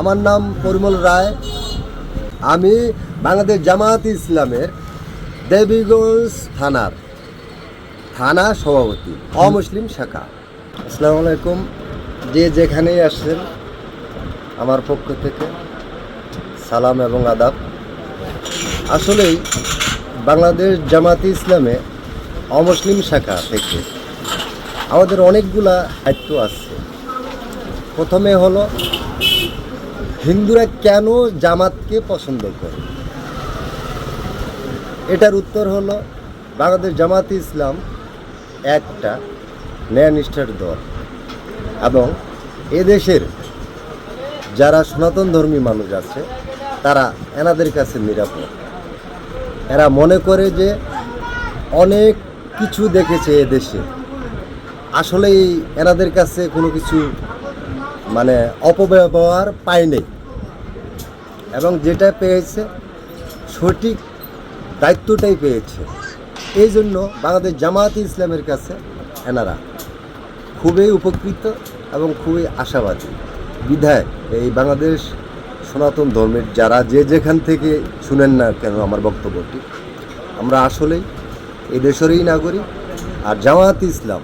আমার নাম পরিমল রায়। আমি বাংলাদেশ জামায়াত ইসলামের দেবীগঞ্জ থানার থানা সভাপতি, অমুসলিম শাখা। আসসালামু আলাইকুম। যে যেখানেই আসছেন আমার পক্ষ থেকে সালাম এবং আদাব। আসলেই বাংলাদেশ জামাতে ইসলামে অমুসলিম শাখা থেকে আমাদের অনেকগুলা দায়িত্ব আছে। প্রথমে হলো হিন্দুরা কেন জামাতকে পছন্দ করে? এটার উত্তর হলো, বাংলাদেশ জামাত ইসলাম একটা ন্যায়নিষ্ঠার দল এবং এদেশের যারা সনাতন ধর্মী মানুষ আছে, তারা এনাদের কাছে নিরাপদ। এরা মনে করে যে অনেক কিছু দেখেছে এদেশে। আসলেই এনাদের কাছে কোনো কিছু মানে অপব্যবহার পায় নেই। এবং যেটা পেয়েছে, সঠিক দায়িত্বটাই পেয়েছে। এই জন্য বাংলাদেশ জামায়াত ইসলামের কাছে এনারা খুবই উপকৃত এবং খুবই আশাবাদী। বিধায় এই বাংলাদেশ সনাতন ধর্মের যারা যে যেখান থেকে শুনেন না কেন আমার বক্তব্যটি, আমরা আসলেই এই দেশেরই নাগরিক আর জামায়াত ইসলাম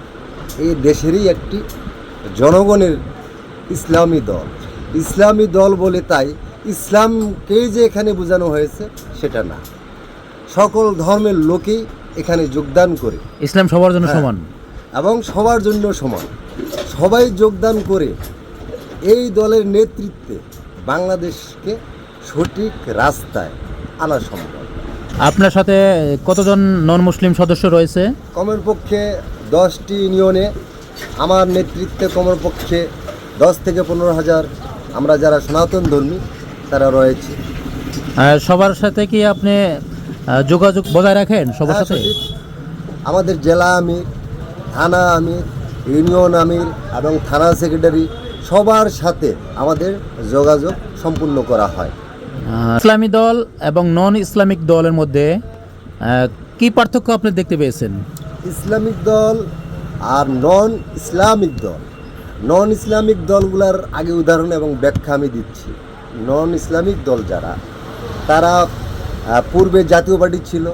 এই দেশেরই একটি জনগণের ইসলামী দল। ইসলামী দল বলে তাই ইসলামকেই যে এখানে বোঝানো হয়েছে সেটা না। সকল ধর্মের লোকেই এখানে যোগদান করে। ইসলাম সবার জন্য হ্যাঁ। সমান। এবং সবার জন্য সমান। সবাই যোগদান করে এই দলের নেতৃত্বে বাংলাদেশকে সঠিক রাস্তায় আনা সম্ভব। আপনার সাথে কতজন নন মুসলিম সদস্য রয়েছে? কমের পক্ষে দশটি ইউনিয়নে আমার নেতৃত্বে কমের পক্ষে দশ থেকে পনেরো হাজার। আমরা যারা সনাতন ধর্মী তারা রয়েছে। সবার সাথে কি আপনি যোগাযোগ বজায় রাখেন সবার হ্যাঁ, সাথে? আমাদের জেলা আমির থানা আমির ইউনিয়ন আমির এবং থানা সেক্রেটারি সবার সাথে আমাদের যোগাযোগ সম্পূর্ণ করা হয়। ইসলামী দল এবং নন ইসলামিক দলের মধ্যে কি পার্থক্য আপনি দেখতে পেয়েছেন? ইসলামিক দল আর নন ইসলামিক দল। নন ইসলামিক দলগুলার আগে উদাহরণ এবং ব্যাখ্যা আমি দিচ্ছি। নন ইসলামিক দল যারা তারা পূর্বে জাতীয় পার্টি ছিল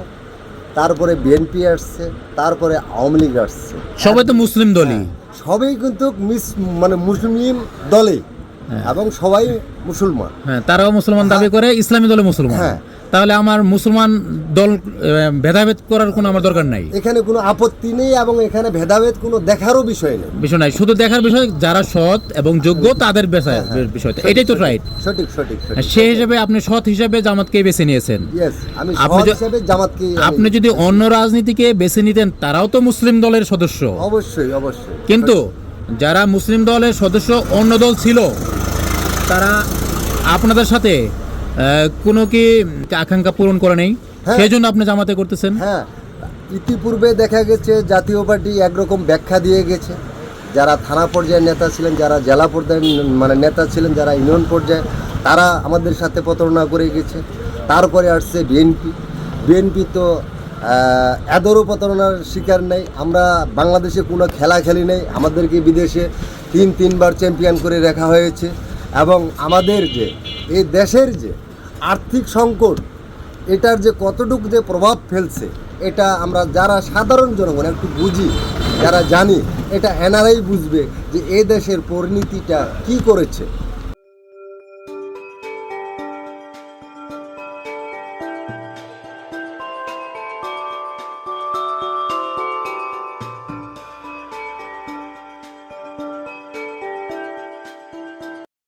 তারপরে বিএনপি আসছে তারপরে আওয়ামী লীগ আসছে। সবাই তো মুসলিম দলই। সবাই কিন্তু মিস মানে মুসলিম দলে এবং সবাই মুসলমান। হ্যাঁ তারাও মুসলমান দাবি করে ইসলামী দলে মুসলমান। হ্যাঁ। তাহলে আমার মুসলমান দল ভেদাভেদ করার কোনো আমার দরকার নাই। এখানে কোনো আপত্তি নেই এবং এখানে ভেদাভেদ কোনো দেখারও বিষয় নেই। বিষয় নাই শুধু দেখার বিষয় যারা সৎ এবং যোগ্য তাদের বেচা- বিষয়টা। এটাই তো রাইট সঠিক সঠিক সেই হিসেবে আপনি সৎ হিসেবে জামাতকে বেছে নিয়েছেন। আপনি যদি অন্য রাজনীতিকে বেছে নিতেন তারাও তো মুসলিম দলের সদস্য। অবশ্যই অবশ্যই। কিন্তু যারা মুসলিম দলের সদস্য অন্য দল ছিল তারা আপনাদের সাথে কোনো কি আকাঙ্ক্ষা পূরণ করে নেই? হ্যাঁ। সেই জন্য আপনি জামাতে করতেছেন? হ্যাঁ। ইতিপূর্বে দেখা গেছে জাতীয় পার্টি একরকম ব্যাখ্যা দিয়ে গেছে। যারা থানা পর্যায়ের নেতা ছিলেন যারা জেলা পর্যায়ের মানে নেতা ছিলেন যারা ইউনিয়ন পর্যায়ে তারা আমাদের সাথে প্রতারণা করে গেছে। তারপরে আসছে বিএনপি। বিএনপি তো এদরও প্রতারণার শিকার নেই। আমরা বাংলাদেশে কোনো খেলা খেলি নেই। আমাদেরকে বিদেশে তিন তিনবার চ্যাম্পিয়ন করে রাখা হয়েছে। এবং আমাদের যে এই দেশের যে আর্থিক সংকট, এটার যে কতটুক যে প্রভাব ফেলছে, এটা আমরা যারা সাধারণ জনগণ, একটু বুঝি, যারা জানি, এটা এনারাই বুঝবে যে এ দেশের পরিণতিটা কি করেছে।